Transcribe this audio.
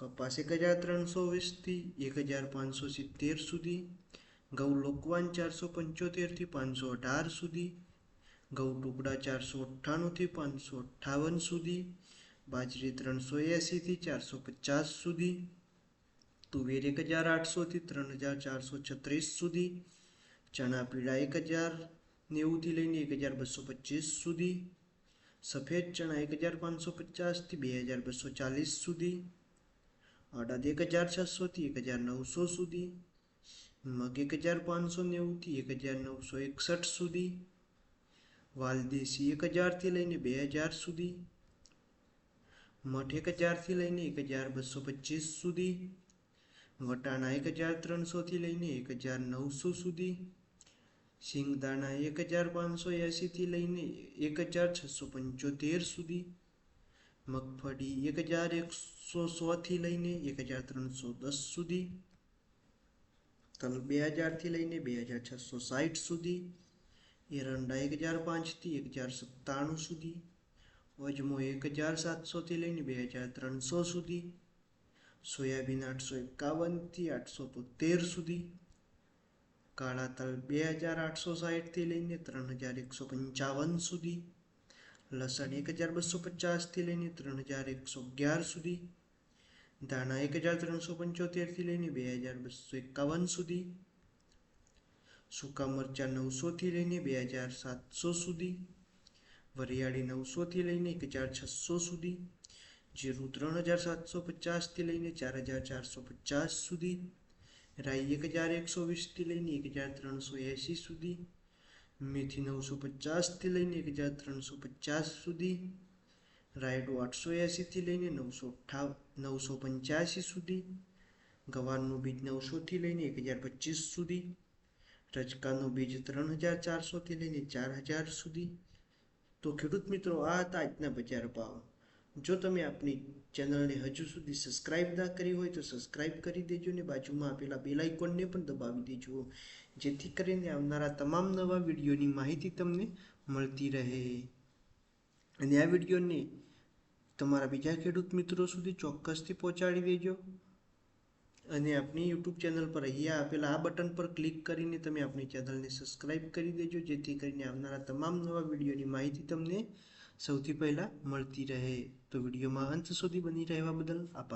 કપાસ એક હજાર ત્રણસો વીસથી એક હજાર પાંચસો સિત્તેર સુધી, ઘઉં લોકવાન ચારસો પંચોતેરથી પાંચસો અઢાર સુધી, ઘઉં ટુકડા ચારસો અઠ્ઠાણુંથી પાંચસો અઠ્ઠાવન સુધી, બાજરી ત્રણસો એંસીથી ચારસો પચાસ સુધી, તુવેર એક હજાર આઠસોથી ત્રણ હજાર ચારસો છત્રીસ સુધી, ચણા પીળા એક હજાર નેવુંથી લઈને એક હજાર બસો પચીસ સુધી, સફેદ ચણા એક હજાર પાંચસો પચાસથી બે હજાર બસો ચાલીસ સુધી અડદ એક હજાર છસોથી એક હજાર નવસો સુધી મગ એક હજાર પાંચસો નેવુંથી એક હજાર નવસો એકસઠ સુધી વાલદેશી એક હજારથી લઈને બે હજાર સુધી મઠ એક હજારથી લઈને એક હજાર બસો પચીસ સુધી વટાણા એક હજાર ત્રણસોથી લઈને એક હજાર નવસો સુધી સિંગદાણા એક હજાર પાંચસો એંશીથી લઈને એક હજાર છસો પંચોતેર સુધી મગફળી એક હજાર એકસો સોથી લઈને એક હજાર ત્રણસો દસ સુધી, તલ બે હજારથી લઈને બે હજાર છસો સાઠ સુધી, એરંડા એક હજાર પાંચથી એક હજાર સત્તાણું સુધી અજમો એક હજાર સાતસોથી લઈને બે હજાર ત્રણસો સુધી, સોયાબીન આઠસો એકાવનથી આઠસો તોતેર સુધી, કાળા તલ બે હજાર આઠસો સાઠથી લઈને ત્રણ હજાર એકસો પંચાવન સુધી લસણ એક હજાર બસો પચાસથી લઈને ત્રણ હજાર એકસો અગિયાર સુધી, ધાણા એક હજાર ત્રણસો પંચોતેરથી લઈને બે હજાર બસો એકાવન સુધી, સૂકા મરચાં નવસોથી લઈને બે હજાર સાતસો સુધી, વરિયાળી નવસોથી લઈને એક હજાર છસો સુધી, જીરું ત્રણ હજાર સાતસો પચાસથી લઈને ચાર હજાર ચારસો પચાસ સુધી, રાઈ એક હજાર એકસો વીસથી લઈને એક હજાર ત્રણસો એંશી સુધી મેથી નવસો પચાસથી લઈને એક હજાર ત્રણસો પચાસ સુધી, રાયડો આઠસો એંશીથી લઈને નવસો અઠ્ઠાવ નવસો પંચ્યાસી સુધી, ગવારનું બીજ નવસોથી લઈને એક હજાર પચીસ સુધી, રજકાનું બીજ ત્રણ હજાર ચારસોથી લઈને ચાર હજાર સુધી. તો ખેડૂત મિત્રો, આ હતા આજના બજાર ભાવ. જો તમે આપણી ચેનલને હજુ સુધી સબસ્ક્રાઇબ ના કરી હોય તો સબસ્ક્રાઇબ કરી દેજો ને બાજુમાં આપેલા બેલ આઇકોનને પણ દબાવી દેજો. જેથી કરીને આવનારા તમામ નવા વિડીયોની માહિતી તમને મળતી રહે. અને આ વિડીયોને તમારા બીજા ખેડૂત મિત્રો સુધી ચોક્કસથી પહોંચાડી દેજો. અને આપની યુટ્યુબ ચેનલ પર અહીંયા આપેલા આ બટન પર ક્લિક કરીને તમે આપણી ચેનલને સબસ્ક્રાઇબ કરી દેજો, જેથી કરીને આવનારા તમામ નવા વિડીયોની માહિતી તમને સૌથી પહેલાં મળતી રહે. તો વિડીયોમાં અંત સુધી બની રહેવા બદલ આભાર.